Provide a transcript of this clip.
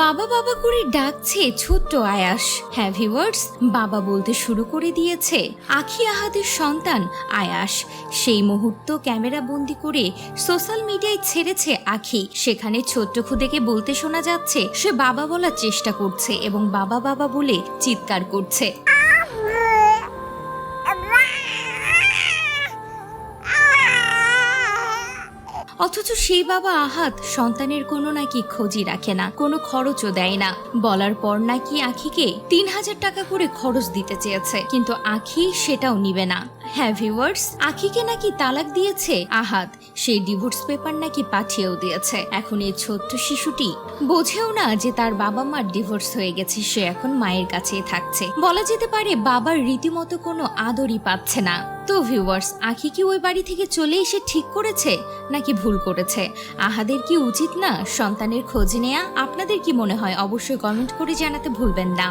বাবা বাবা করে ডাকছে ছোট্ট আয়াস। হ্যাঁ ভিউয়ার্স বাবা বলতে শুরু করে দিয়েছে, আখি আহাদের সন্তান আয়াস। সেই মুহূর্ত ক্যামেরা বন্দি করে সোশ্যাল মিডিয়ায় ছেড়েছে আখি। সেখানে ছোট্ট খুদেকে বলতে শোনা যাচ্ছে, সে বাবা বলার চেষ্টা করছে এবং বাবা বাবা বলে চিৎকার করছে। অথচ সেই বাবা আহাত সন্তানের কোনো নাকি খোঁজই রাখে না, কোনো খরচও দেয় না। বলার পর নাকি আখিকে তিন হাজার টাকা করে খরচ দিতে চেয়েছে, কিন্তু আখি সেটাও নিবে না। হ্যাঁ ভিউয়ার্স, আখিকে নাকি তালাক দিয়েছে আহাত সেই ডিভোর্স পেপার নাকি পাঠিয়েও দিয়েছে। এখন এই ছোট্ট শিশুটি বোঝেও না যে তার বাবা মার ডিভোর্স হয়ে গেছে, সে এখন মায়ের কাছেই থাকছে। বলা যেতে পারে বাবার রীতিমতো কোনো আদরই পাচ্ছে না। তো ভিউয়ার্স, আখি কি ওই বাড়ি থেকে চলে এসে ঠিক করেছে, নাকি ভুল করেছে? আহাদের কি উচিত না সন্তানের খোঁজ নেয়া? আপনাদের কি মনে হয়? অবশ্যই কমেন্ট করে জানাতে ভুলবেন না।